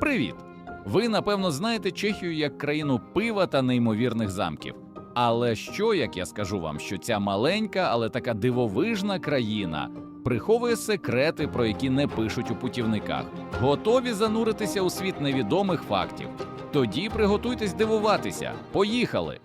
Привіт! Ви напевно знаєте Чехію як країну пива та неймовірних замків. Але що, як я скажу вам, що ця маленька, але така дивовижна країна приховує секрети, про які не пишуть у путівниках, готові зануритися у світ невідомих фактів. Тоді приготуйтесь дивуватися. Поїхали!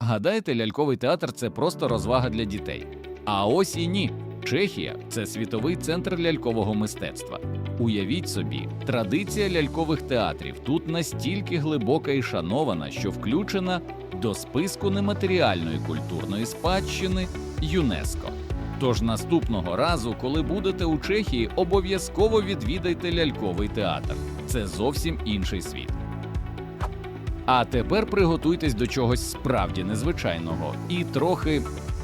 Гадаєте, ляльковий театр це просто розвага для дітей. А ось і ні. Чехія це світовий центр лялькового мистецтва. Уявіть собі, традиція лялькових театрів тут настільки глибока і шанована, що включена до списку нематеріальної культурної спадщини ЮНЕСКО. Тож наступного разу, коли будете у Чехії, обов'язково відвідайте ляльковий театр. Це зовсім інший світ. А тепер приготуйтесь до чогось справді незвичайного і трохи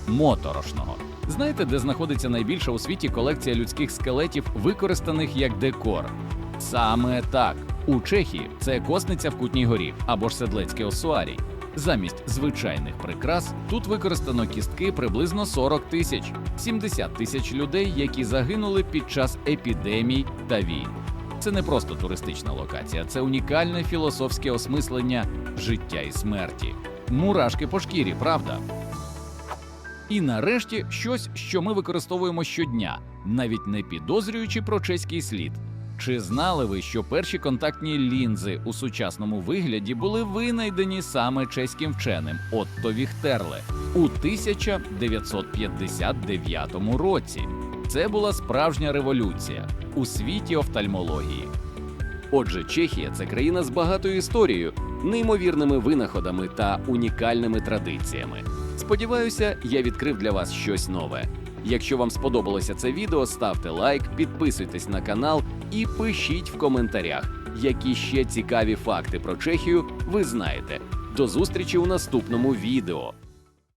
моторошного. Знаєте, де знаходиться найбільша у світі колекція людських скелетів, використаних як декор? Саме так. У Чехії це косниця в Кутній горі або ж седлецький осуарій. Замість звичайних прикрас тут використано кістки приблизно 40 тисяч, 70 тисяч людей, які загинули під час епідемій та війн. Це не просто туристична локація, це унікальне філософське осмислення життя і смерті. Мурашки по шкірі, правда? І нарешті щось, що ми використовуємо щодня, навіть не підозрюючи про чеський слід. Чи знали ви, що перші контактні лінзи у сучасному вигляді були винайдені саме чеським вченим Отто Віхтерле у 1959 році? Це була справжня революція у світі офтальмології. Отже, Чехія це країна з багатою історією, неймовірними винаходами та унікальними традиціями. Сподіваюся, я відкрив для вас щось нове. Якщо вам сподобалося це відео, ставте лайк, підписуйтесь на канал і пишіть в коментарях, які ще цікаві факти про Чехію ви знаєте. До зустрічі у наступному відео.